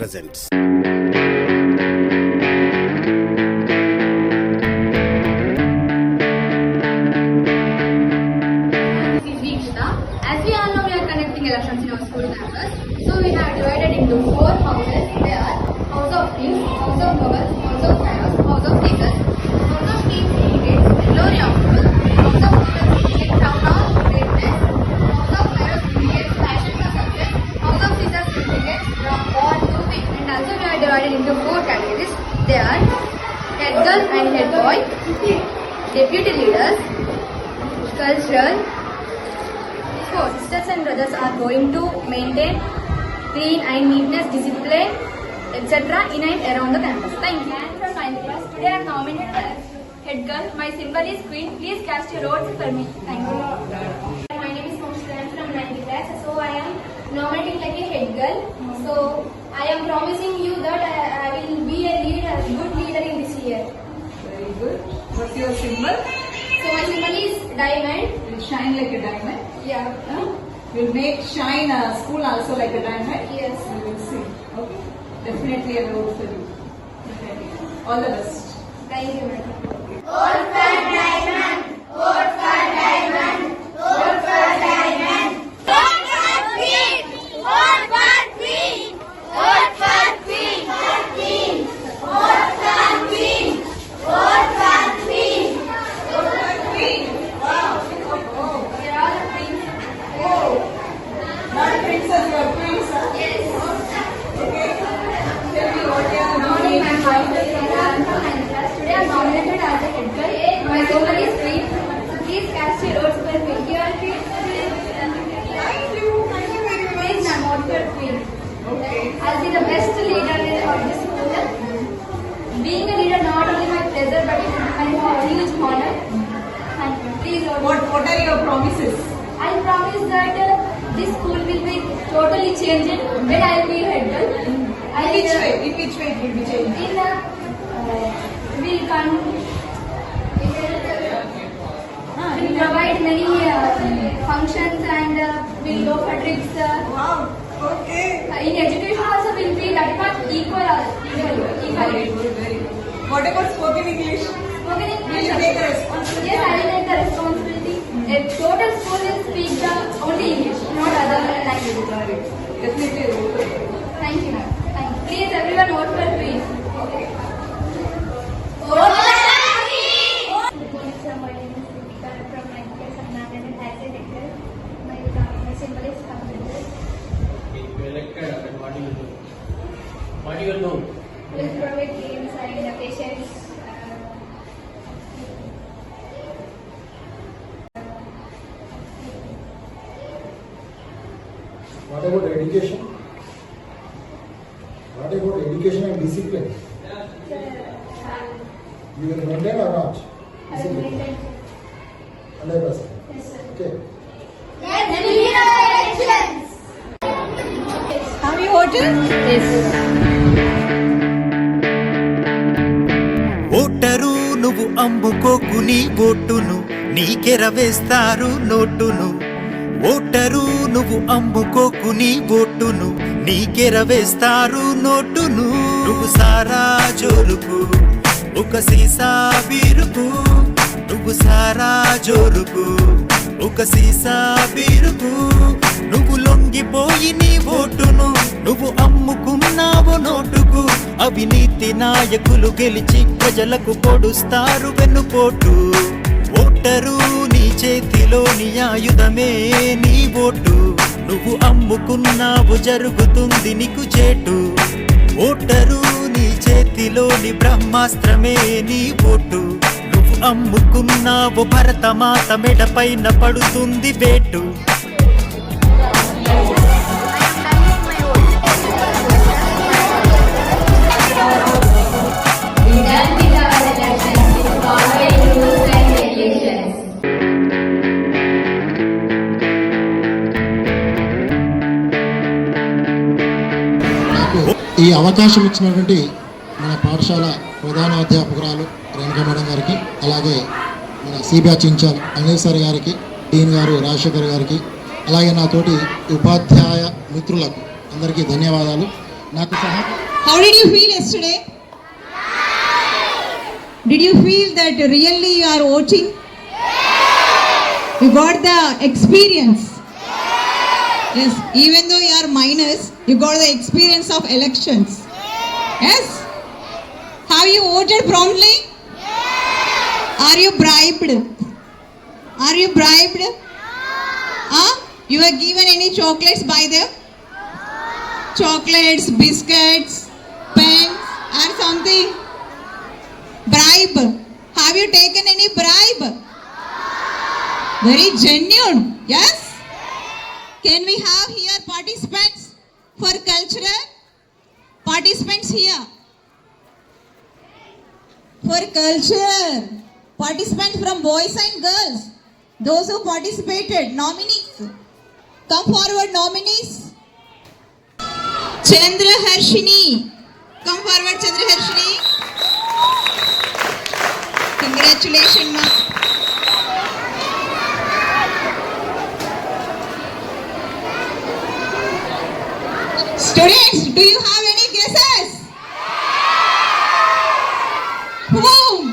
presents. Cultural. So, sisters and brothers are going to maintain clean and neatness, discipline, etc. in and around the campus. Thank you. I am from 9th class. Today I am nominated as head girl. My symbol is queen. Please cast your votes for me. Thank you. My name is Moshita. I am from 9th class. So I am nominating like a head girl. So I am promising you that I, I will be a leader, good leader in this year. Very good. What's your symbol? So my symbol is diamond. Will shine like a diamond. Yeah. Huh? Will make shine a school also like a diamond. Yes. We will see. Okay. Definitely a vote for you. Definitely. All the best. Thank you, madam. They're all the queens. Not princess, you are queen, sir. Yes. Okay. Tell me what you are Morning, nominating I'm for. Today I'm nominated as a head girl. My symbol is queen. So please cast your votes for me. You are queen. Thank you. Thank you very Please, much. I'm vote for queen. Okay. I'll be the best leader in- of this school. Being a leader not only my pleasure but it is my huge honor. Thank you. Please. What What are your promises? I promise that uh, this school will be totally changed when I will be head. I In which will, way? In which way it will be changed? In uh, uh, will con- Ah, will provide many uh, functions and uh, will go for trips. Uh, Wow. Okay. in education also will be that much equal. uh, equal, Very equal. good. Very good. What about spoken English? Spoken English Will you take a responsibility? Yes, I will take the responsibility. A total school will speak the only English, not other languages. Definitely. Thank you, ma'am. Thank you. Please, everyone vote for Queen. What about education? What about education and discipline? You will maintain or not? Discipline. Hundred percent. Yes. Okay. Have you voted? Voter నువ్వు అమ్ముకోకు నీ ఓటును నీకెర వేస్తారు నోటును voter నువ్వు అమ్ముకోకు నీ ఓటును నీకెరవేస్తారు నోటును. నువ్వు సారా జోరుకు ఒక సీసా బీరుకు. నువ్వు సారా జోరుకు ఒక సీసా బీరుకు. నువ్వు లొంగిపోయి నీ ఓటును నువ్వు అమ్ముకున్నావు నోటుకు. అవినీతి నాయకులు గెలిచి ప్రజలకు పొడుస్తారు వెన్నుపోటు. ఓటరు చేతిలోని ఆయుధమే నీ ఓటు. నువ్వు అమ్ముకున్నావు జరుగుతుంది నీకు చేటు. ఓటరు నీ చేతిలోని బ్రహ్మాస్త్రమే నీ ఓటు. నువ్వు అమ్ముకున్నావు భరతమాత మెడపైన పడుతుంది వేటు. అవకాశం ఇచ్చినటువంటి మన పాఠశాల ప్రధాన అధ్యాపకురాలు మేడం గారికి అలాగే మన సిబ్యాచ్ ఇన్ఛార్జ్ అనిల్ గారికి డీన్ గారు రాజశేఖర్ గారికి అలాగే నా తోటి ఉపాధ్యాయ మిత్రులకు అందరికీ ధన్యవాదాలు. నాకు సహా how did you feel yesterday did you feel that really you are watching you got the experience Yes, even though you are minors, you got the experience of elections. Yes? Have you voted promptly? Yes. Are you bribed? Are you bribed? Huh? You were given any chocolates by them? chocolates, biscuits, pens, or something. Bribe. Have you taken any bribe? Very genuine. Yes? Can we have here participants for cultural? Participants here. For culture. Participants from boys and girls. Those who participated. Nominees. Come forward, nominees. Chandra Harshini. Come forward, Chandra Harshini. Congratulations, ma. Students, do you have any guesses? Whom?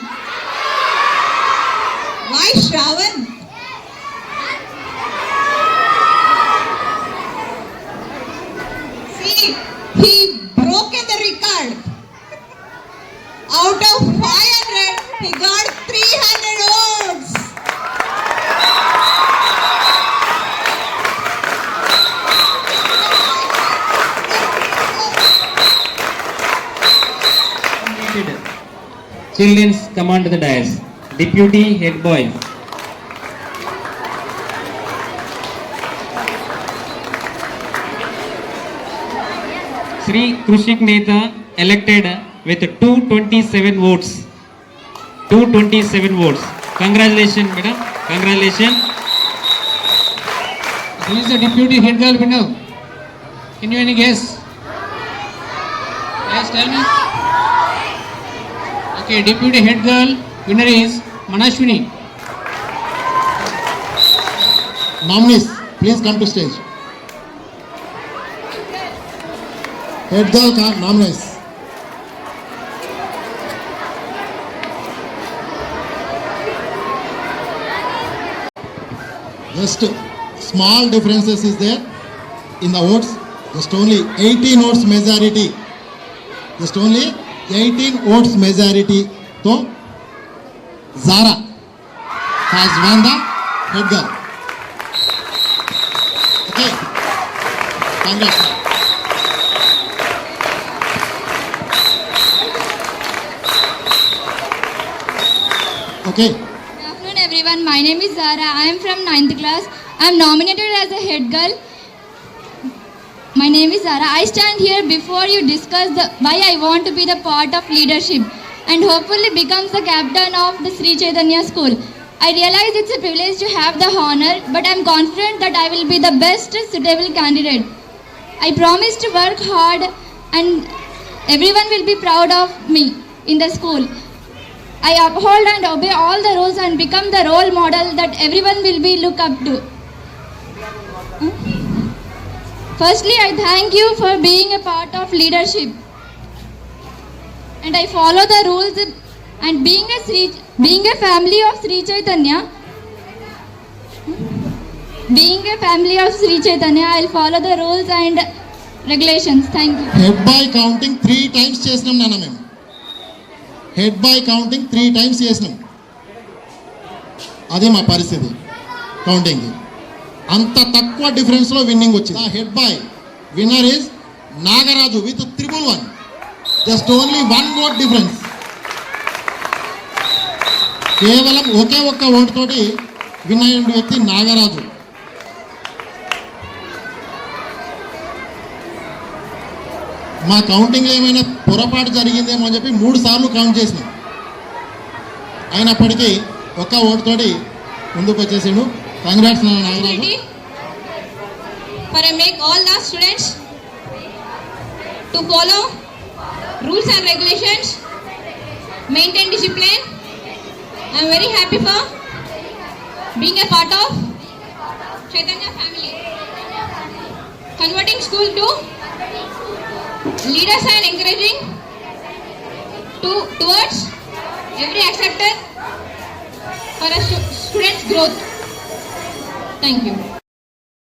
Why Shravan? See, he Children's command the dais. Deputy head boy. Sri Krushik Neta elected with 227 votes. 227 votes. Congratulations, madam. Congratulations. Who is the deputy head girl winner? Can you any guess? Yes, tell me. Okay, deputy head girl winner is Manashwini. nominees, please come to stage. Head girl nominees. Just small differences is there in the votes. Just only 18 votes majority. Just only 18 votes majority. So, Zara the head girl. Okay. Congrats. Okay. Good afternoon everyone. My name is Zara. I am from 9th class. I am nominated as a head girl. My name is Zara. I stand here before you discuss the, why I want to be the part of leadership and hopefully becomes the captain of the Sri Chaitanya school. I realize it's a privilege to have the honor, but I am confident that I will be the best suitable candidate. I promise to work hard and everyone will be proud of me in the school. I uphold and obey all the rules and become the role model that everyone will be look up to. Firstly, I thank you for being a part of leadership. And I follow the rules and being a Sri, being a family of Sri Chaitanya. hmm? Being a family of Sri Chaitanya, I'll follow the rules and regulations. Thank you. Head boy counting three times చేసినాం నాన్న మేము head boy counting three times చేసినాం అదే మా పరిస్థితి counting అంత తక్కువ డిఫరెన్స్లో విన్నింగ్ వచ్చింది. Head boy winner is Nagaraju with triple one just only one vote difference కేవలం ఒకే ఒక్క ఓటు తోటి విన్ అయిన వ్యక్తి నాగరాజు. మా కౌంటింగ్లో ఏమైనా పొరపాటు జరిగిందేమో అని చెప్పి మూడు సార్లు కౌంట్ చేసినాం. అయినప్పటికీ ఒక్క ఓటుతోటి ముందుకు వచ్చేసాడు. Congrats, For I make all the students to follow rules and regulations, maintain discipline. I am very happy for being a part of Chaitanya family. Converting school to leaders and encouraging to towards every acceptance for a student's growth. Thank you.